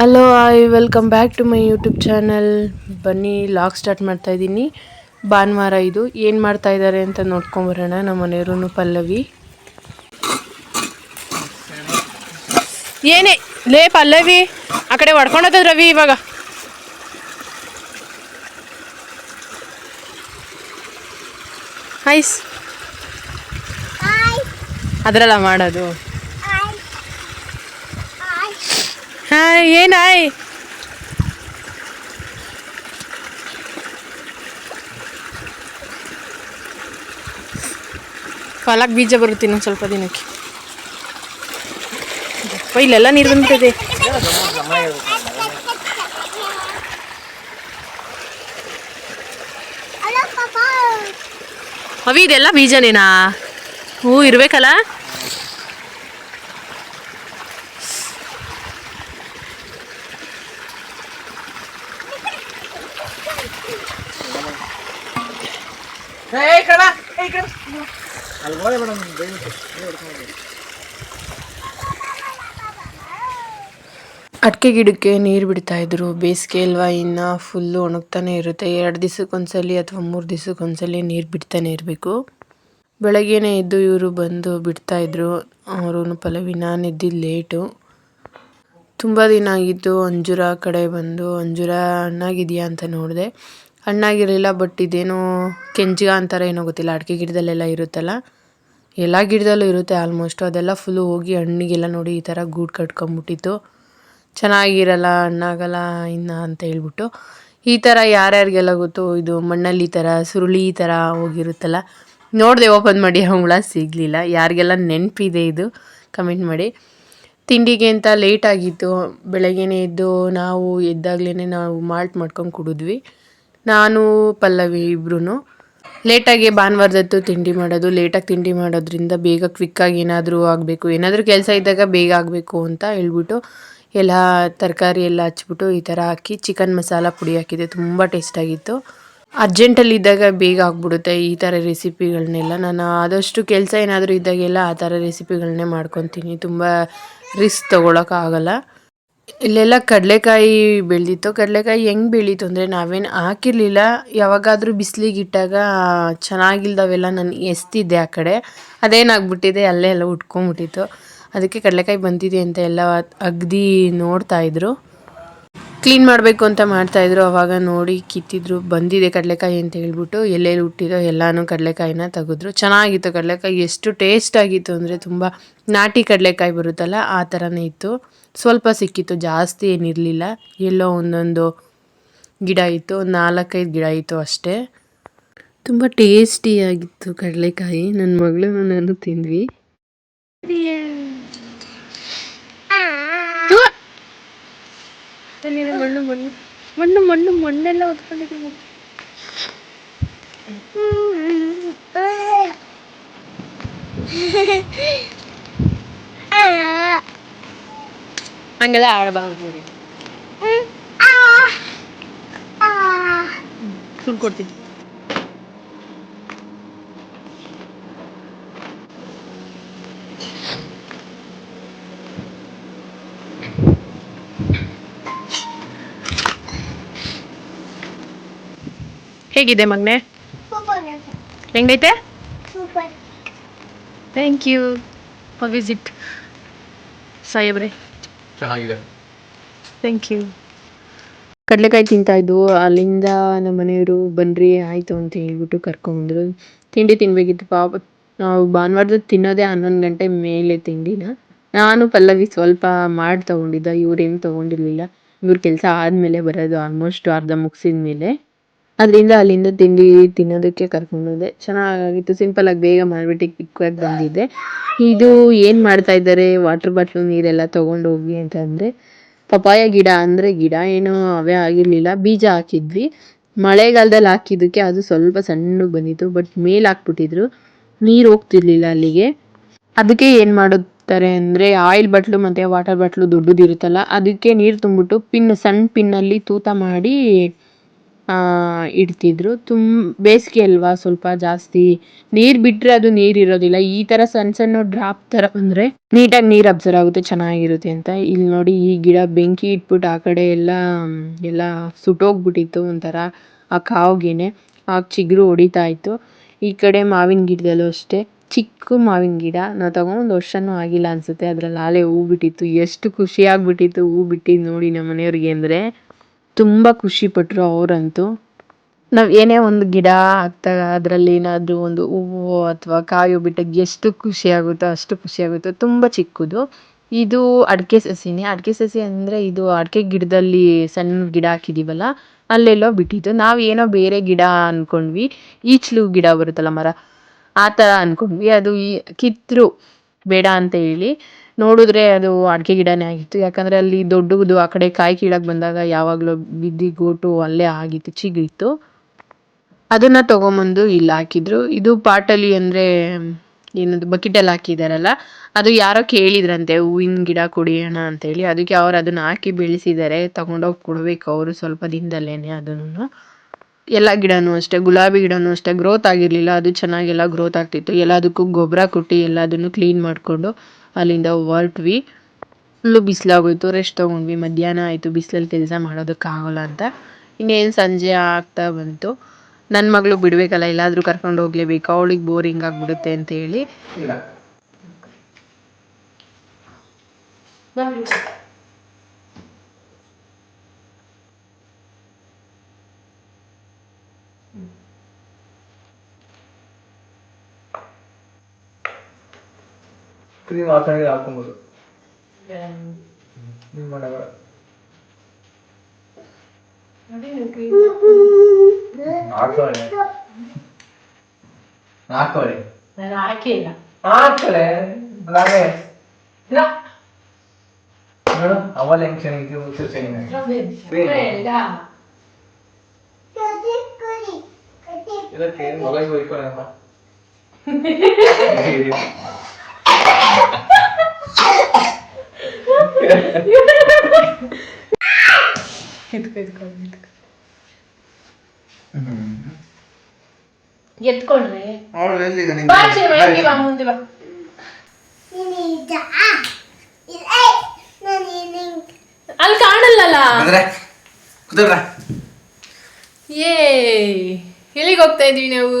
Hello I welcome back to my YouTube channel ಬನ್ನಿ log start ಮಾಡ್ತಾ ಇದ್ದೀನಿ ಭಾನುವಾರ ಇದು. ಏನು ಮಾಡ್ತಾ ಇದ್ದಾರೆ ಅಂತ ನೋಡ್ಕೊಂಬರೋಣ ನಮ್ಮ ಮನೆಯವರು ಪಲ್ಲವಿ. ಏನೇ ಲೇ ಪಲ್ಲವಿ ಆ ಕಡೆ ಹೊಡ್ಕೊಂಡೋದ ರವಿ ಇವಾಗ. ಐಸ್ ಅದರಲ್ಲ ಮಾಡೋದು. ಹಾಯ್ ಏನಾಯ್ ಪಾಲಕ್ ಬೀಜ ಬರುತ್ತೆ ಇನ್ನೊಂದು ಸ್ವಲ್ಪ ದಿನಕ್ಕೆ. ಇಲ್ಲೆಲ್ಲ ನೀರು ಬಂದ್ಬಿಟ್ಟಿದೆ. ಅವಿ, ಇದೆಲ್ಲ ಬೀಜನೇನಾ? ಹೂ, ಇರ್ಬೇಕಲ್ಲ? ಅಡಿಕೆ ಗಿಡಕ್ಕೆ ನೀರು ಬಿಡ್ತಾ ಇದ್ರು. ಬೇಸಿಗೆ ಅಲ್ವಾ ಇನ್ನು ಫುಲ್ಲು ಒಣಗ್ತಾನೆ ಇರುತ್ತೆ. ಎರಡು ದಿವಸಕ್ಕೊಂದ್ಸಲಿ ಅಥವಾ ಮೂರು ದಿವಸಕ್ಕೊಂದ್ಸಲಿ ನೀರು ಬಿಡ್ತಾನೆ ಇರಬೇಕು. ಬೆಳಗ್ಗೆನೇ ಎದ್ದು ಇವರು ಬಂದು ಬಿಡ್ತಾ ಇದ್ರು. ಅವರು ಪಲವಿನ ನಿದ್ದಿ ಲೇಟು ತುಂಬ ದಿನ ಆಗಿತ್ತು ಅಂಜೂರ ಕಡೆ ಬಂದು ಅಂಜೂರ ಹಣ್ಣಾಗಿದೆಯಾ ಅಂತ ನೋಡಿದೆ. ಹಣ್ಣಾಗಿರಲಿಲ್ಲ ಬಟ್ ಇದೇನೋ ಕೆಂಜಿಗ ಅಂತಾರೆ ಏನೋ ಗೊತ್ತಿಲ್ಲ. ಅಡಿಕೆ ಗಿಡದಲ್ಲೆಲ್ಲ ಇರುತ್ತಲ್ಲ? ಎಲ್ಲ ಗಿಡದಲ್ಲೂ ಇರುತ್ತೆ ಆಲ್ಮೋಸ್ಟ್ ಅದೆಲ್ಲ ಫುಲ್ಲು ಹೋಗಿ ಹಣ್ಣಿಗೆಲ್ಲ ನೋಡಿ ಈ ಥರ ಗೂಡು ಕಟ್ಕೊಂಬಿಟ್ಟಿತ್ತು ಚೆನ್ನಾಗಿರಲ್ಲ, ಹಣ್ಣಾಗಲ್ಲ, ಇನ್ನು ಅಂತ ಹೇಳ್ಬಿಟ್ಟು. ಈ ಥರ ಯಾರ್ಯಾರಿಗೆಲ್ಲ ಗೊತ್ತು, ಇದು ಮಣ್ಣಲ್ಲಿ ಈ ಥರ ಸುರುಳಿ ಈ ಥರ ಹೋಗಿರುತ್ತಲ್ಲ? ನೋಡಿದೆ ಓಪನ್ ಮಾಡಿ ಹುಳ ಸಿಗಲಿಲ್ಲ. ಯಾರಿಗೆಲ್ಲ ನೆನಪಿದೆ ಇದು ಕಮೆಂಟ್ ಮಾಡಿ. ತಿಂಡಿಗೆ ಅಂತ ಲೇಟ್ ಆಗಿತ್ತು ಬೆಳಗ್ಗೆನೇ ಎದ್ದು ನಾವು ಎದ್ದಾಗ್ಲೇ ನಾವು ಮಾಲ್ಟ್ ಮಾಡ್ಕೊಂಡು ಕುಡಿದ್ವಿ. ನಾನು, ಪಲ್ಲವಿ ಇಬ್ರು ಲೇಟಾಗಿ ಭಾನುವಾರದತ್ತು ತಿಂಡಿ ಮಾಡೋದು ಲೇಟಾಗಿ ತಿಂಡಿ ಮಾಡೋದ್ರಿಂದ ಬೇಗ ಕ್ವಿಕ್ಕಾಗಿ ಏನಾದರೂ ಆಗಬೇಕು. ಏನಾದರೂ ಕೆಲಸ ಇದ್ದಾಗ ಬೇಗ ಆಗಬೇಕು ಅಂತ ಹೇಳ್ಬಿಟ್ಟು ಎಲ್ಲ ತರಕಾರಿ ಎಲ್ಲ ಹಚ್ಬಿಟ್ಟು ಈ ಥರ ಹಾಕಿ ಚಿಕನ್ ಮಸಾಲ ಪುಡಿ ಹಾಕಿದೆ ತುಂಬ ಟೇಸ್ಟಾಗಿತ್ತು ಅರ್ಜೆಂಟಲ್ಲಿ ಇದ್ದಾಗ ಬೇಗ ಆಗ್ಬಿಡುತ್ತೆ ಈ ಥರ ರೆಸಿಪಿಗಳನ್ನೆಲ್ಲ ನಾನು ಆದಷ್ಟು ಕೆಲಸ ಏನಾದರೂ ಇದ್ದಾಗೆಲ್ಲ ಆ ಥರ ರೆಸಿಪಿಗಳನ್ನೇ ಮಾಡ್ಕೊತೀನಿ. ತುಂಬ ರಿಸ್ಕ್ ತೊಗೊಳಕ್ಕಾಗಲ್ಲ. ಇಲ್ಲೆಲ್ಲ ಕಡಲೆಕಾಯಿ ಬೆಳೆದಿತ್ತು. ಕಡಲೆಕಾಯಿ ಹೆಂಗೆ ಬೆಳೀತು ಅಂದರೆ ನಾವೇನು ಹಾಕಿರಲಿಲ್ಲ. ಯಾವಾಗಾದರೂ ಬಿಸಿಲಿಗೆ ಇಟ್ಟಾಗ ಚೆನ್ನಾಗಿಲ್ದವೆಲ್ಲ ನಾನು ಎಸ್ತಿದ್ದೆ ಆ ಕಡೆ. ಅದೇನಾಗ್ಬಿಟ್ಟಿದೆ, ಅಲ್ಲೇ ಎಲ್ಲ ಉಟ್ಕೊಂಬಿಟ್ಟಿತ್ತು ಅದಕ್ಕೆ ಕಡಲೆಕಾಯಿ ಬಂದಿದೆ ಅಂತ ಎಲ್ಲ ಅಗ್ದು ನೋಡ್ತಾ ಇದ್ರು. ಕ್ಲೀನ್ ಮಾಡಬೇಕು ಅಂತ ಮಾಡ್ತಾಯಿದ್ರು ಅವಾಗ ನೋಡಿ ಕಿತ್ತಿದ್ರು. ಬಂದಿದೆ ಕಡಲೆಕಾಯಿ ಅಂತ ಹೇಳ್ಬಿಟ್ಟು ಎಲ್ಲೆಲ್ಲಿ ಹುಟ್ಟಿದೋ ಎಲ್ಲನೂ ಕಡಲೆಕಾಯಿನ ತೆಗೆದ್ರು. ಚೆನ್ನಾಗಿತ್ತು ಕಡಲೆಕಾಯಿ. ಎಷ್ಟು ಟೇಸ್ಟ್ ಆಗಿತ್ತು ಅಂದರೆ ತುಂಬ ನಾಟಿ ಕಡಲೆಕಾಯಿ ಬರುತ್ತಲ್ಲ, ಆ ಥರನೇ ಇತ್ತು. ಸ್ವಲ್ಪ ಸಿಕ್ಕಿತ್ತು, ಜಾಸ್ತಿ ಏನಿರಲಿಲ್ಲ. ಎಲ್ಲೋ ಒಂದೊಂದು ಗಿಡ ಇತ್ತು ಒಂದು ನಾಲ್ಕೈದು ಗಿಡ ಇತ್ತು ಅಷ್ಟೇ. ತುಂಬ ಟೇಸ್ಟಿಯಾಗಿತ್ತು ಕಡಲೆಕಾಯಿ. ನನ್ನ ಮಗಳು ನಾನು ತಿಂದ್ವಿ. தண்ணியில் மண்ணு மண்ணு மண்ணு மண்ணு மண்ணெல்லாம் ஒத்து பண்ணிக்கணும் அங்கதான் அழபாக முடியும் சுடு ಹೇಗಿದೆ ಮಗ್ನೆ? ಹೆಂಗೈತೆ? ಥ್ಯಾಂಕ್ ಯು ಫಾರ್ ವಿಸಿಟ್ ಸಾಯಬ್ರೆ ಚೆನ್ನಾಗಿದೆ. ಥ್ಯಾಂಕ್ ಯು ಕಡಲೆಕಾಯಿ ತಿಂತಾ ಇದ್ವು. ಅಲ್ಲಿಂದ ನಮ್ಮ ಮನೆಯವರು ಬನ್ರಿ ಆಯಿತು ಅಂತ ಹೇಳ್ಬಿಟ್ಟು ಕರ್ಕೊಂಬಂದರು ತಿಂಡಿ ತಿನ್ಬೇಕಿತ್ತು. ಪಾಪ ನಾವು ಭಾನುವಾರದ ತಿನ್ನೋದೇ ಹನ್ನೊಂದು ಗಂಟೆ ಮೇಲೆ ತಿಂಡಿನ. ನಾನು ಪಲ್ಲವಿ ಸ್ವಲ್ಪ ಮಾಡಿ ತೊಗೊಂಡಿದ್ದ. ಇವ್ರೇನು ತೊಗೊಂಡಿರ್ಲಿಲ್ಲ. ಇವ್ರ ಕೆಲಸ ಆದಮೇಲೆ ಬರೋದು ಆಲ್ಮೋಸ್ಟ್ ಅರ್ಧ ಮುಗಿಸಿದ ಮೇಲೆ ಅದರಿಂದ ಅಲ್ಲಿಂದ ತಿಂಡಿ ತಿನ್ನೋದಕ್ಕೆ ಕರ್ಕೊಂಡು ಹೋದೆ ಚೆನ್ನಾಗಿತ್ತು ಸಿಂಪಲ್ಲಾಗಿ ಬೇಗ ಮಾಡಿಬಿಟ್ಟು ಕ್ವಿಕ್ಕಾಗಿ ಬಂದಿದ್ದೆ. ಇದು ಏನು ಮಾಡ್ತಾ ಇದ್ದಾರೆ? ವಾಟರ್ ಬಾಟ್ಲು ನೀರೆಲ್ಲ ತೊಗೊಂಡು ಹೋಗಿ ಅಂತಂದರೆ ಪಪಾಯ ಗಿಡ ಅಂದರೆ ಗಿಡ ಏನೂ ಅವೇ ಆಗಿರಲಿಲ್ಲ. ಬೀಜ ಹಾಕಿದ್ವಿ. ಮಳೆಗಾಲದಲ್ಲಿ ಹಾಕಿದ್ದಕ್ಕೆ ಅದು ಸ್ವಲ್ಪ ಸಣ್ಣ ಬಂದಿತ್ತು ಬಟ್ ಮೇಲೆ ಹಾಕ್ಬಿಟ್ಟಿದ್ರು. ನೀರು ಹೋಗ್ತಿರ್ಲಿಲ್ಲ ಅಲ್ಲಿಗೆ. ಅದಕ್ಕೆ ಏನು ಮಾಡುತ್ತಾರೆ ಅಂದರೆ ಆಯಿಲ್ ಬಾಟ್ಲು ಮತ್ತು ವಾಟರ್ ಬಾಟ್ಲು ದೊಡ್ಡದಿರುತ್ತಲ್ಲ, ಅದಕ್ಕೆ ನೀರು ತುಂಬಿಟ್ಟು ಪಿನ್ ಸಣ್ಣ ಪಿನ್ನಲ್ಲಿ ತೂತ ಮಾಡಿ ಇಡ್ತಿದ್ರು. ತುಂಬ ಬೇಸಿಗೆ ಅಲ್ವಾ ಸ್ವಲ್ಪ ಜಾಸ್ತಿ. ನೀರು ಬಿಟ್ಟರೆ ಅದು ನೀರು ಇರೋದಿಲ್ಲ. ಈ ಥರ ಸಣ್ಣ ಸಣ್ಣ ಡ್ರಾಪ್ ಥರ ಬಂದರೆ ನೀಟಾಗಿ ನೀರು ಅಬ್ಸರ್ವ್ ಆಗುತ್ತೆ, ಚೆನ್ನಾಗಿರುತ್ತೆ ಅಂತ. ಇಲ್ಲಿ ನೋಡಿ ಈ ಗಿಡ ಬೆಂಕಿ ಇಟ್ಬಿಟ್ಟು ಆ ಕಡೆ ಎಲ್ಲ ಎಲ್ಲ ಸುಟ್ಟೋಗ್ಬಿಟ್ಟಿತ್ತು ಒಂಥರ. ಆ ಕಾವ್ಗೆನೆ ಆಗ ಚಿಗುರು ಹೊಡಿತಾ ಇತ್ತು. ಈ ಕಡೆ ಮಾವಿನ ಗಿಡದಲ್ಲೂ ಅಷ್ಟೇ. ಚಿಕ್ಕ ಮಾವಿನ ಗಿಡ. ನಾವು ತಗೊಂಡು ವರ್ಷನೂ ಆಗಿಲ್ಲ ಅನಿಸುತ್ತೆ. ಅದ್ರಲ್ಲಿ ಆಲೆ ಹೂ ಬಿಟ್ಟಿತ್ತು ಎಷ್ಟು ಖುಷಿ ಆಗ್ಬಿಟ್ಟಿತ್ತು ಹೂ ಬಿಟ್ಟಿದ್ದು ನೋಡಿ ನಮ್ಮ ಮನೆಯವ್ರಿಗೆ ಅಂದರೆ. ತುಂಬ ಖುಷಿಪಟ್ಟರು ಅವರಂತೂ. ನಾವು ಏನೇ ಒಂದು ಗಿಡ ಹಾಕ್ದಾಗ ಅದರಲ್ಲಿ ಏನಾದರೂ ಒಂದು ಹೂವು ಅಥವಾ ಕಾಯು ಬಿಟ್ಟಾಗ ಎಷ್ಟು ಖುಷಿ ಆಗುತ್ತೋ ಅಷ್ಟು ಖುಷಿಯಾಗುತ್ತೋ ತುಂಬ ಚಿಕ್ಕದು. ಇದು ಅಡಿಕೆ ಸಸಿನೇ. ಅಡಿಕೆ ಸಸಿ ಅಂದರೆ ಇದು ಅಡಿಕೆ ಗಿಡದಲ್ಲಿ ಸಣ್ಣ ಗಿಡ ಹಾಕಿದ್ದೀವಲ್ಲ ಅಲ್ಲೆಲ್ಲೋ ಬಿಟ್ಟಿತ್ತು ನಾವು ಏನೋ ಬೇರೆ ಗಿಡ ಅಂದ್ಕೊಂಡ್ವಿ ಈಚಲು ಗಿಡ ಬರುತ್ತಲ್ಲ ಮರ, ಆ ಥರ ಅಂದ್ಕೊಂಡ್ವಿ ಅದು ಈ ಕಿತ್ತರು ಬೇಡ ಅಂತ ಹೇಳಿ. ನೋಡಿದ್ರೆ ಅದು ಅಡಿಕೆ ಗಿಡನೇ ಆಗಿತ್ತು. ಯಾಕಂದರೆ ಅಲ್ಲಿ ದೊಡ್ಡದು ಆ ಕಡೆ ಕಾಯಿ ಕೀಳಕ್ಕೆ ಬಂದಾಗ ಯಾವಾಗಲೂ ಬಿದ್ದು ಗೋಟು ಅಲ್ಲೇ ಆಗಿತ್ತು ಚಿಗಿತ್ತು ಅದನ್ನು ತೊಗೊಂಬಂದು ಇಲ್ಲಿ ಹಾಕಿದ್ರು. ಇದು ಪಾಟಲ್ಲಿ ಅಂದರೆ ಏನದು ಬಕೆಟಲ್ಲಿ ಹಾಕಿದಾರಲ್ಲ, ಅದು ಯಾರೋ ಕೇಳಿದ್ರಂತೆ, ಹೂವಿನ ಗಿಡ ಕುಡಿಯೋಣ ಅಂತೇಳಿ. ಅದಕ್ಕೆ ಅವ್ರು ಅದನ್ನು ಹಾಕಿ ಬೆಳೆಸಿದ್ದಾರೆ ತಗೊಂಡೋಗಿ ಕೊಡಬೇಕು ಅವರು ಸ್ವಲ್ಪ ದಿನದಲ್ಲೇ ಅದನ್ನು. ಎಲ್ಲ ಗಿಡನೂ ಅಷ್ಟೇ, ಗುಲಾಬಿ ಗಿಡನೂ ಅಷ್ಟೇ ಗ್ರೋತ್ ಆಗಿರಲಿಲ್ಲ. ಅದು ಚೆನ್ನಾಗೆಲ್ಲ ಗ್ರೋತ್ ಆಗ್ತಿತ್ತು. ಎಲ್ಲದಕ್ಕೂ ಗೊಬ್ಬರ ಕೊಟ್ಟು ಎಲ್ಲದನ್ನು ಕ್ಲೀನ್ ಮಾಡಿಕೊಂಡು ಅಲ್ಲಿಂದ ಹೊರಟ್ವಿ. ಫುಲ್ಲು ಬಿಸಿಲಾಗೋಯ್ತು ರೆಸ್ಟ್ ತೊಗೊಂಡ್ವಿ. ಮಧ್ಯಾಹ್ನ ಆಯಿತು ಬಿಸಿಲಲ್ಲಿ ಕೆಲಸ ಮಾಡೋದಕ್ಕಾಗೋಲ್ಲ ಅಂತ. ಇನ್ನೇನು ಸಂಜೆ ಆಗ್ತಾ ಬಂತು. ನನ್ನ ಮಗಳು ಬಿಡಬೇಕಲ್ಲ ಎಲ್ಲಾದರೂ ಕರ್ಕೊಂಡು ಹೋಗ್ಲೇಬೇಕು. ಅವಳಿಗೆ ಬೋರಿಂಗ್ ಆಗಿಬಿಡುತ್ತೆ ಅಂತ ಹೇಳಿ. ಕ್ರೀಮ್ ಹಾಕೊಂಡಿದ್ರೆ ಹಾಕೊಬೋದು ನೀವು ಮಾಡಬೇಡ ಹಾಕೊಳ್ಳಿ ಹಾಕೊಳ್ಳಿ ನಾನು ಹಾಕಿಲ್ಲ ಹಾಕಲೆ ನಾನೇ ನೋಡು ಅವಲ್ ಹೆಂಗ್ ಚೆನ್ನಾಗಿತ್ತು ಉಸಿರು ಚೆನ್ನಾಗಿದೆ ಇದಕ್ಕೆ ಮೊಬೈಲ್ ಹೋಯ್ಕೊಳ್ಳಪ್ಪ ಎತ್ಕೊಂಡ್ರೆ ಅವಳು ಎಲ್ಲಿದೆ ಬಾ ಚಿನ್ನು, ಎತ್ತಿ ಬಾ, ಮುಂದೆ ಬಾ ಅಲ್ಲಿ ಕಾಣಲ್ಲಲ್ಲ ಕುದುರ ಏ ಎಲ್ಲಿಗೆ ಹೋಗ್ತಾ ಇದೀವಿ ನಾವು?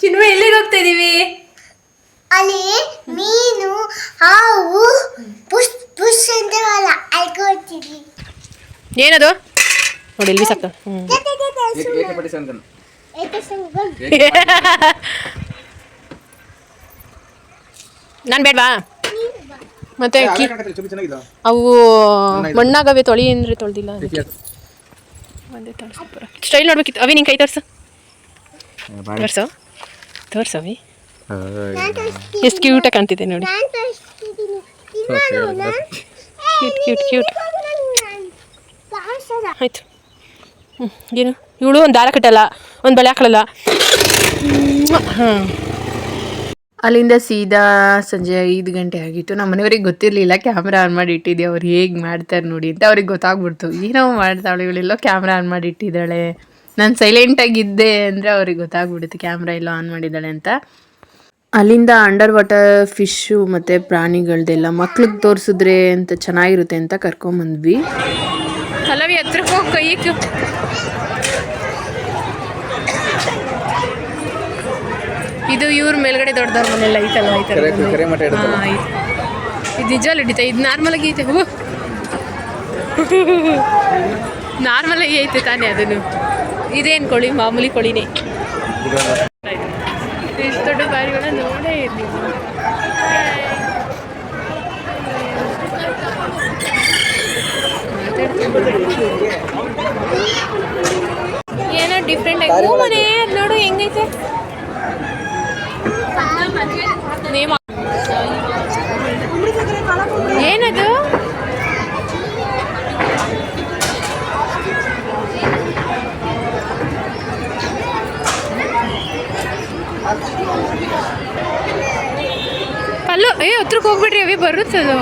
ಚಿನ್ಮ ಎಲ್ಲಿಗೆ ಹೋಗ್ತಾ ಇದೀವಿ? ಅಲ್ಲಿ ಮೀನು ಹಾವು ಪುಷ್ ಪುಷ್ ಅಂತವಲ್ಲ ಅಲ್ಕೊಳ್ತೀವಿ ಏನದು ನೋಡಿ ಇಲ್ಲಿ ಹ್ಞೂ ಏಕಪಟಿ ಸಂತನ ನಾನು ಬೇಡವಾ ಮತ್ತೆ ಕಿ ಅವು ಮಣ್ಣಾಗವೆ ತೊಳಿ ಅಂದ್ರೆ ತೊಳ್ದಿಲ್ಲ ಒಂದೇ ತೋರಿಸ್ಬಿಡ ಸ್ಟೈಲ್ ನೋಡ್ಬೇಕಿತ್ತು ಅವಿ ನಿಂಗೆ ಕೈ ತೋರ್ಸು ತೋರ್ಸು ತೋರ್ಸು ಅವಿ ಎಷ್ಟು ಕ್ಯೂಟಾಗಿ ಕಾಣ್ತಿದೆ ನೋಡಿ. ಕ್ಯೂಟ್ ಕ್ಯೂಟ್ ಕ್ಯೂಟ್ ಆಯ್ತು. ಹ್ಞೂ ಏನು? ಇವಳು ಒಂದು ದಾರ ಕಟ್ಟಲ್ಲ ಒಂದು ಬಳೆ ಹಾಕಲ್ಲ ಹಾಂ. ಅಲ್ಲಿಂದ ಸೀದಾ ಸಂಜೆ ಐದು ಗಂಟೆ ಆಗಿತ್ತು. ನಮ್ಮ ಮನೆಯವ್ರಿಗೆ ಗೊತ್ತಿರಲಿಲ್ಲ ಕ್ಯಾಮ್ರಾ ಆನ್ ಮಾಡಿ ಇಟ್ಟಿದ್ದೆ ಅವ್ರು ಹೇಗೆ ಮಾಡ್ತಾರೆ ನೋಡಿ ಅಂತ ಅವ್ರಿಗೆ ಗೊತ್ತಾಗ್ಬಿಡ್ತು. ಏನೋ ಮಾಡ್ತಾಳೆ ಇವಳೆಲ್ಲೋ ಕ್ಯಾಮ್ರಾ ಆನ್ ಮಾಡಿ ಇಟ್ಟಿದ್ದಾಳೆ. ನಾನು ಸೈಲೆಂಟಾಗಿದ್ದೆ ಅಂದರೆ ಅವ್ರಿಗೆ ಗೊತ್ತಾಗ್ಬಿಡುತ್ತೆ ಕ್ಯಾಮ್ರಾ ಎಲ್ಲೋ ಆನ್ ಮಾಡಿದ್ದಾಳೆ ಅಂತ. ಅಲ್ಲಿಂದ ಅಂಡರ್ ವಾಟರ್ ಫಿಶ್ಶು ಮತ್ತು ಪ್ರಾಣಿಗಳದೆಲ್ಲ ಮಕ್ಳಿಗೆ ತೋರಿಸಿದ್ರೆ ಅಂತ ಚೆನ್ನಾಗಿರುತ್ತೆ ಅಂತ ಕರ್ಕೊಂಬಂದ್ವಿ. ಹಲವಿ ಹತ್ರಕ್ಕೆ ಹೋಗಿ ಕೈಗೆ ಇದು ಇವ್ರ ಮೇಲ್ಗಡೆ ದೊಡ್ಡದವ್ರ ಮನೆಯಲ್ಲ ಐತಲ್ಲ. ಇದು ನಿಜವಲ್ಲ ಹಿಡಿತಾ ಇದು ನಾರ್ಮಲ್ ಆಗಿ ಐತೆ. ಹೂ. ನಾರ್ಮಲ್ ಆಗಿ ಐತೆ ತಾನೇ ಅದನ್ನು. ಇದೇನು ಕೊಳಿ? ಮಾಮೂಲಿ ಕೋಳಿನೇ ಇಷ್ಟು ದೊಡ್ಡ ಬಾರಿಗಳ ನೋಡೇ ಇರಲಿಲ್ಲ ಏನೋ ಡಿಫ್ರೆಂಟ್ ಆಗಿ ಮನೆ ನೋಡು ಹೆಂಗೈತೆ? ಏನದು? ಪಲ್ಲು ಏ ಹತ್ರಕ್ಕೆ ಹೋಗ್ಬಿಡ್ರಿ ಅವೇ ಬರುತ್ತದು?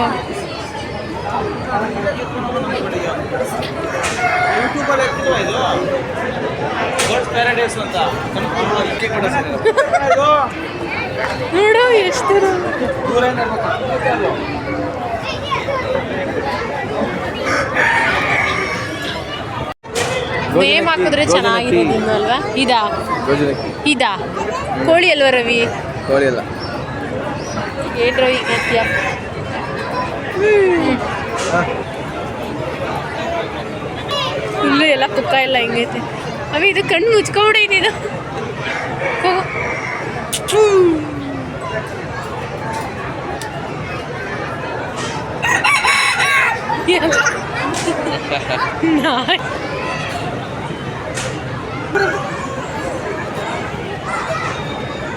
ಪ್ಯಾರಡೈಸ್ ಅಂತ. ಅಕ್ಕಿ ಕೂಡ ನೋಡು ಎಷ್ಟು ನೇಮ್ ಹಾಕಿದ್ರೆ ಚೆನ್ನಾಗಿರೋದಿಲ್ವಾ ಇದ? ಅಲ್ವಾ ಇದಾ ಇದಾ? ಕೋಳಿ ಅಲ್ವಾ ರವಿ? ಕೋಳಿ ಅಲ್ಲ. ಏನ್ ರವಿ? ಗತ್ಯ ಹುಲ್ಲು ಎಲ್ಲ ಪುಕ್ಕ ಎಲ್ಲ ಹಿಂಗೈತೆ. ಅವ ಇದು ಕಣ್ಣು ಮುಚ್ಕೊಬಿಡಿ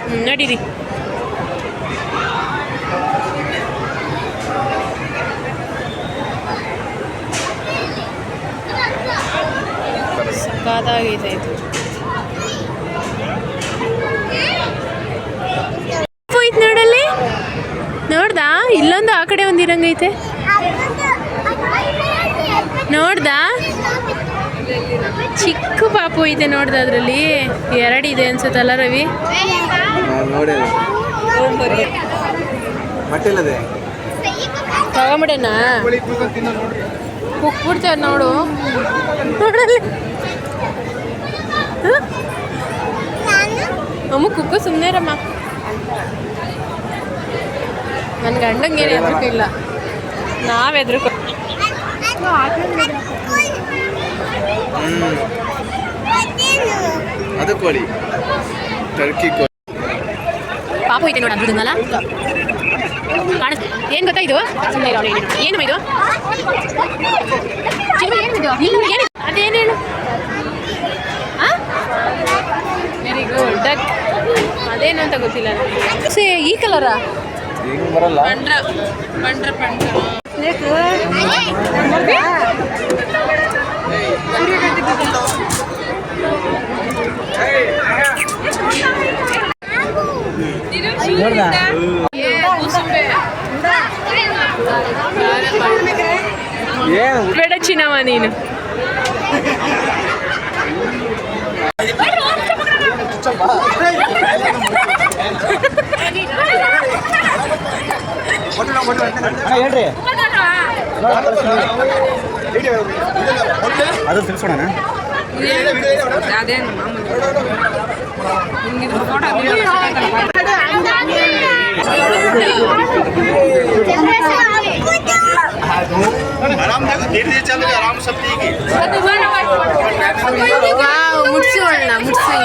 ಹ್ಮ್, ನಡೀರಿ. ಸಖತ್ತಾಗೈತೆ ಇದು. ಹೋಯ್ತು ನೋಡಲ್ಲಿ? ನೋಡ್ದಾ? ಇಲ್ಲೊಂದು ಆ ಕಡೆ ಒಂದು ಇರಂಗೈತೆ ನೋಡ್ದಾ? ಚಿಕ್ಕ ಪಾಪು ಇದೆ ನೋಡ್ದ ಅದ್ರಲ್ಲಿ? ಎರಡಿದೆ ಅನ್ಸುತ್ತಲ್ಲ ರವಿ? ತಗೊಂಬಿಡೇನಾ? ಕುಕ್ಬಿಡ್ತೇವೆ ನೋಡು. ನೋಡಲ್ಲಿ? ಅಮ್ಮ ಕುಕ್ಕು ಸುಮ್ಮನೆ ರಮ್ಮ ನನ್ನ ಗಂಡಂಗೆ ಏನು ಹೆದರಿಕಿಲ್ಲ ನಾವು ಹೆದರ್ಕೊ ಅದು ಕೋಳಿ ಟರ್ಕಿ ಕೋಳಿ ಪಾಪು ಐತೆ ನೋಡಿ ಅದ್ರದ್ದಲ್ಲ ಕಾಣಿಸ್ ಏನು ಗೊತ್ತಾ ಇದು ಸುಮ್ಮನೆ ಇರೋ ಏನು ಏನು ಇದು ಚಿನ್ನು, ಏನು ಇದು ಇಲ್ಲ ಏನು ಅದೇನು ಹೇಳು ವೆರಿ ಗುಡ್ ಡಕ್ ಅದೇನು ಅಂತ ಗೊತ್ತಿಲ್ಲ ನನಗೆ. ಸೇ ಈ ಕಲರ? ಬರಲ್ಲ. ಪಂಡ್ರ ಪಂಡ್ರ ಪಂಡ್ರ. ಏನು ಬೇಡ ಚಿನ್ನವ ನೀನು. ನೋಡ್ರಿ ಅದು ತಿಳ್ಸೋಣ ಅದೇನು ಆರಾಮ್ ಧೀರೆ ಮುಟ್ಸಿ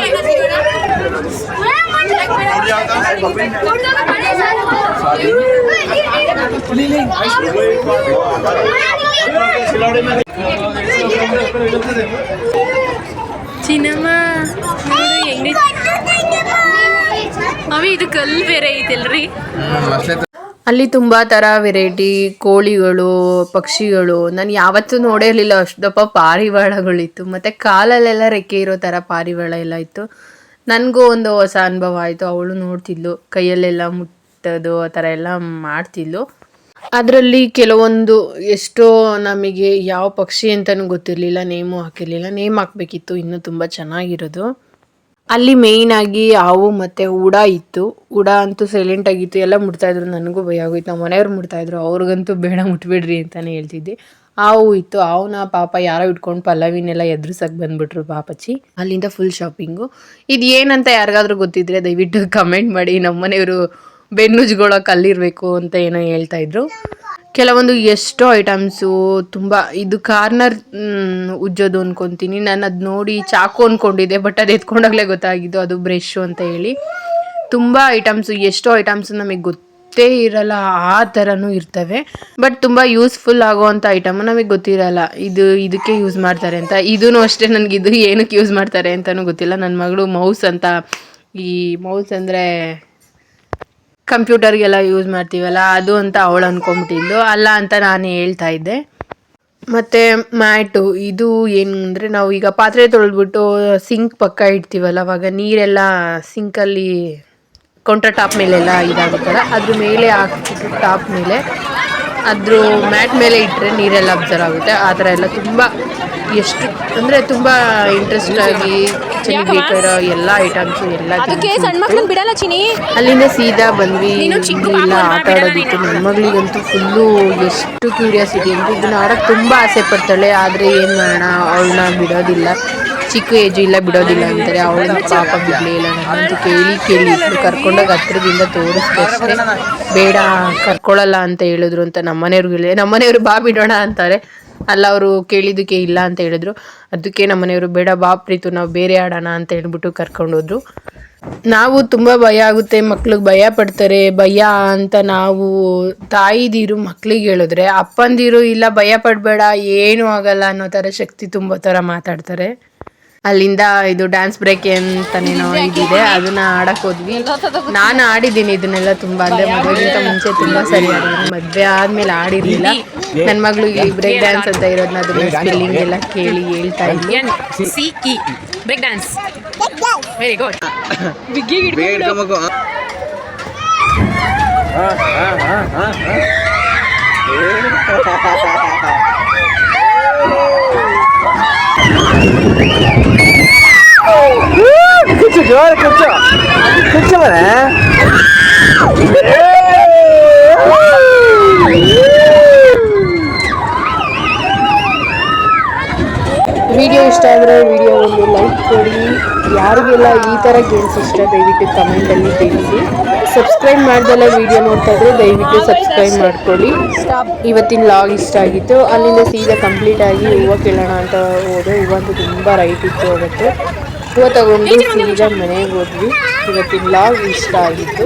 ಚಿನ್ನಮ್ಮ ಇದು ಕಲ್ ಬೇರೆ ಐತಿಲ್ರಿ? ಅಲ್ಲಿ ತುಂಬ ಥರ ವೆರೈಟಿ ಕೋಳಿಗಳು, ಪಕ್ಷಿಗಳು. ನಾನು ಯಾವತ್ತೂ ನೋಡಿರಲಿಲ್ಲ ಅಷ್ಟು ದಪ್ಪ ಪಾರಿವಾಳಗಳಿತ್ತು. ಮತ್ತು ಕಾಲಲ್ಲೆಲ್ಲ ರೆಕ್ಕೆ ಇರೋ ಥರ ಪಾರಿವಾಳ ಎಲ್ಲ ಇತ್ತು. ನನಗೂ ಒಂದು ಹೊಸ ಅನುಭವ ಆಯಿತು. ಅವಳು ನೋಡ್ತಿದ್ಲು, ಕೈಯಲ್ಲೆಲ್ಲ ಮುಟ್ಟೋದು, ಆ ಥರ ಎಲ್ಲ ಮಾಡ್ತಿದ್ಲು. ಅದರಲ್ಲಿ ಕೆಲವೊಂದು ಎಷ್ಟೋ ನಮಗೆ ಯಾವ ಪಕ್ಷಿ ಅಂತಲೂ ಗೊತ್ತಿರಲಿಲ್ಲ, ನೇಮು ಹಾಕಿರಲಿಲ್ಲ. ನೇಮ್ ಹಾಕಬೇಕಿತ್ತು, ಇನ್ನೂ ತುಂಬ ಚೆನ್ನಾಗಿರೋದು. ಅಲ್ಲಿ ಮೇಯ್ನ್ ಆಗಿ ಹಾವು ಮತ್ತು ಉಡ ಇತ್ತು. ಉಡ ಅಂತೂ ಸೈಲೆಂಟ್ ಆಗಿತ್ತು. ಎಲ್ಲ ಮುಟ್ತಾಯಿದ್ರು ನನಗೂ ಭಯ ಆಗೋಯ್ತು. ನಮ್ಮ ಮನೆಯವ್ರು ಮುಟ್ತಾಯಿದ್ರು ಅವ್ರಿಗಂತೂ ಬೇಡ, ಮುಟ್ಬಿಡ್ರಿ ಅಂತಲೇ ಹೇಳ್ತಿದ್ದೆ. ಹಾವು ಇತ್ತು. ಹಾವುನ ಪಾಪ ಯಾರೋ ಇಟ್ಕೊಂಡು ಪಲ್ಲವಿನೆಲ್ಲ ಎದುರಿಸಕ್ಕೆ ಬಂದ್ಬಿಟ್ರು ಪಾಪಚ್ಚಿ. ಅಲ್ಲಿಂದ ಫುಲ್ ಶಾಪಿಂಗು ಇದು ಏನಂತ ಯಾರಿಗಾದ್ರೂ ಗೊತ್ತಿದ್ರೆ ದಯವಿಟ್ಟು ಕಮೆಂಟ್ ಮಾಡಿ. ನಮ್ಮ ಮನೆಯವರು ಬೆನ್ನುಜ್ಗೊಳಕ್ಕೆ ಅಲ್ಲಿರಬೇಕು ಅಂತ ಏನೋ ಹೇಳ್ತಾ ಇದ್ರು. ಕೆಲವೊಂದು ಎಷ್ಟೋ ಐಟಮ್ಸು ತುಂಬ ಇದು ಕಾರ್ನರ್ ಉಜ್ಜೋದು ಅಂದ್ಕೊತೀನಿ ನಾನು ಅದು ನೋಡಿ ಚಾಕು ಅಂದ್ಕೊಂಡಿದ್ದೆ ಬಟ್ ಅದು ಎತ್ಕೊಂಡಾಗಲೇ ಗೊತ್ತಾಗಿದ್ದು, ಅದು ಬ್ರಷು ಅಂತ ಹೇಳಿ. ತುಂಬ ಐಟಮ್ಸು, ಎಷ್ಟೋ ಐಟಮ್ಸು ನಮಗೆ ಗೊತ್ತೇ ಇರಲ್ಲ, ಆ ಥರನೂ ಇರ್ತವೆ. ಬಟ್ ತುಂಬ ಯೂಸ್ಫುಲ್ ಆಗುವಂಥ ಐಟಮು ನಮಗೆ ಗೊತ್ತಿರಲ್ಲ. ಇದು, ಇದಕ್ಕೆ ಯೂಸ್ ಮಾಡ್ತಾರೆ ಅಂತ. ಇದೂ ಅಷ್ಟೇ ನನಗೆ ಇದು ಏನಕ್ಕೆ ಯೂಸ್ ಮಾಡ್ತಾರೆ ಅಂತಲೂ ಗೊತ್ತಿಲ್ಲ. ನನ್ನ ಮಗಳು ಮೌಸ್ ಅಂತ, ಈ ಮೌಸ್ ಅಂದರೆ ಕಂಪ್ಯೂಟರ್ಗೆಲ್ಲ ಯೂಸ್ ಮಾಡ್ತೀವಲ್ಲ, ಅದು ಅಂತ ಅವಳು ಅಂದ್ಕೊಂಬಿಟ್ಟಿದ್ದು ಅಲ್ಲ ಅಂತ ನಾನು ಹೇಳ್ತಾ ಇದ್ದೆ. ಮತ್ತು ಮ್ಯಾಟು, ಇದು ಏನು ಅಂದರೆ ನಾವು ಈಗ ಪಾತ್ರೆ ತೊಳೆದ್ಬಿಟ್ಟು ಸಿಂಕ್ ಪಕ್ಕ ಇಡ್ತೀವಲ್ಲ, ಅವಾಗ ನೀರೆಲ್ಲ ಸಿಂಕಲ್ಲಿ ಕೌಂಟರ್ ಟಾಪ್ ಮೇಲೆಲ್ಲ ಇದಾಗುತ್ತಲ್ಲ ಅದ್ರ ಮೇಲೆ ಹಾಕ್ಬಿಟ್ಟು ಟಾಪ್ ಮೇಲೆ ಅದ್ರ ಮ್ಯಾಟ್ ಮೇಲೆ ಇಟ್ಟರೆ ನೀರೆಲ್ಲ ಅಬ್ಸರ್ವ್ ಆಗುತ್ತೆ. ಆ ಥರ ಎಲ್ಲ ತುಂಬ ಎಷ್ಟು ಅಂದರೆ ತುಂಬ ಇಂಟ್ರೆಸ್ಟ್ ಆಗಿ ಚೆನ್ನಾಗಿ ಬೇಕಾಗಿರೋ ಎಲ್ಲ ಐಟಮ್ಸು ಎಲ್ಲ ಅದಕ್ಕೆ ಸಣ್ಣ ಇತ್ತು. ಬಿಡಲ್ಲ ಚಿನಿ ಅಲ್ಲಿಂದ ಸೀದಾ ಬಂದ್ವಿ. ಇಲ್ಲಿ ಆಟ ಆಡೋದಿತ್ತು. ನನ್ನ ಮಗಳಿಗಂತೂ ಫುಲ್ಲು ಎಷ್ಟು ಕ್ಯೂರಿಯಾಸಿಟಿ ಅಂತ ಇದನ್ನ ಆಡೋಕ್ಕೆ ತುಂಬ ಆಸೆ ಪಡ್ತಾಳೆ. ಆದರೆ ಏನು ಮಾಡೋಣ? ಅವಳನ್ನ ಬಿಡೋದಿಲ್ಲ. ಚಿಕ್ಕ ಏಜು ಇಲ್ಲ, ಬಿಡೋದಿಲ್ಲ ಅಂತಾರೆ. ಅವಳನ್ನ ಪಾಪ ಇಲ್ಲ ನಾನಂತೂ ಕೇಳಿ ಕೇಳಿ ಕರ್ಕೊಂಡೋಗಿ ಹತ್ರದಿಂದ ತೋರಿಸ್ತೇನೆ ಬೇಡ, ಕರ್ಕೊಳ್ಳಲ್ಲ ಅಂತ ಹೇಳಿದ್ರು ಅಂತ ನಮ್ಮನೆಯವ್ರಿಗೆ ನಮ್ಮ ನಮ್ಮನೆಯವರು ಬಾ ಬಿಡೋಣ ಅಂತಾರೆ. ಅಲ್ಲ, ಅವರು ಕೇಳಿದ್ದಕ್ಕೆ ಇಲ್ಲ ಅಂತ ಹೇಳಿದ್ರು. ಅದಕ್ಕೆ ನಮ್ಮನೆಯವರು ಬೇಡ, ಬಾ ಪ್ರೀತು, ನಾವು ಬೇರೆ ಆಡೋಣ ಅಂತ ಹೇಳ್ಬಿಟ್ಟು ಕರ್ಕೊಂಡೋದ್ರು ನಾವು ತುಂಬ ಭಯ ಆಗುತ್ತೆ. ಮಕ್ಳಿಗೆ ಭಯ ಪಡ್ತಾರೆ. ಭಯ ಅಂತ ನಾವು ತಾಯಿದಿರು ಮಕ್ಳಿಗೆ ಹೇಳಿದ್ರೆ, ಅಪ್ಪಂದಿರು ಇಲ್ಲ, ಭಯ ಪಡಬೇಡ, ಏನೂ ಆಗಲ್ಲ ಅನ್ನೋ ಥರ ಶಕ್ತಿ ತುಂಬೋ ಥರ ಮಾತಾಡ್ತಾರೆ. ಅಲ್ಲಿಂದ ಇದು ಡ್ಯಾನ್ಸ್ ಬ್ರೇಕ್ ಅಂತನೇನೋ ಇದಿದೆ ಅದನ್ನ ಆಡಕ್ ಹೋದ್ವಿ. ನಾನು ಆಡಿದ್ದೀನಿ ಇದನ್ನೆಲ್ಲ ತುಂಬಾ ಅಂದ್ರೆ ಮದುವೆಗಿಂತ ಮುಂಚೆ ತುಂಬಾ ಸರಿ ಆಡಿದ್ದೀನಿ. ಮದ್ವೆ ಆದ್ಮೇಲೆ ಆಡಿರ್ಲಿಲ್ಲ. ನನ್ನ ಈ ಬ್ರೇಕ್ ಡ್ಯಾನ್ಸ್ ಅಂತ ಇರೋದನ್ನ ಅದನ್ನ ಸ್ಪೆಲ್ಲಿಂಗ್ ಎಲ್ಲ ಕೇಳಿ ಹೇಳ್ತಾ ಇದ್ವಿ N C E break dance very good ಬೇಗ ಕುಚ್ಚು ಕುಚ್ಚು ಮನೆ. ವಿಡಿಯೋ ಇಷ್ಟ ಆದರೆ ವಿಡಿಯೋ ಒಂದು ಲೈಕ್ ಕೊಡಿ. ಯಾರಿಗೆಲ್ಲ ಈ ಥರ ಗೇಮ್ಸ್ ಇಷ್ಟ, ದಯವಿಟ್ಟು ಕಮೆಂಟಲ್ಲಿ ತಿಳಿಸಿ. ಸಬ್ಸ್ಕ್ರೈಬ್ ಮಾಡ್ದೆಲ್ಲ ವಿಡಿಯೋ ನೋಡ್ತಾ ಇದ್ರೆ ದಯವಿಟ್ಟು ಸಬ್ಸ್ಕ್ರೈಬ್ ಮಾಡ್ಕೊಳ್ಳಿ. ಇವತ್ತಿನ ಲಾಗ್ ಇಷ್ಟ ಆಗಿತ್ತು. ಅಲ್ಲಿಂದ ಸೀದಾ ಕಂಪ್ಲೀಟ್ ಆಗಿ ಹೂವು ಕೇಳೋಣ ಅಂತ ಹೋದೆ. ಹೂವಂತೂ ತುಂಬ ರೈಟ್ ಇತ್ತು ಹೂವು ತಗೊಂಡು ಸೀದಾ ಮನೆಗೆ ಹೋದ್ವಿ. ಇವತ್ತಿನ ಲಾಗ್ ಇಷ್ಟ ಆಗಿತ್ತು.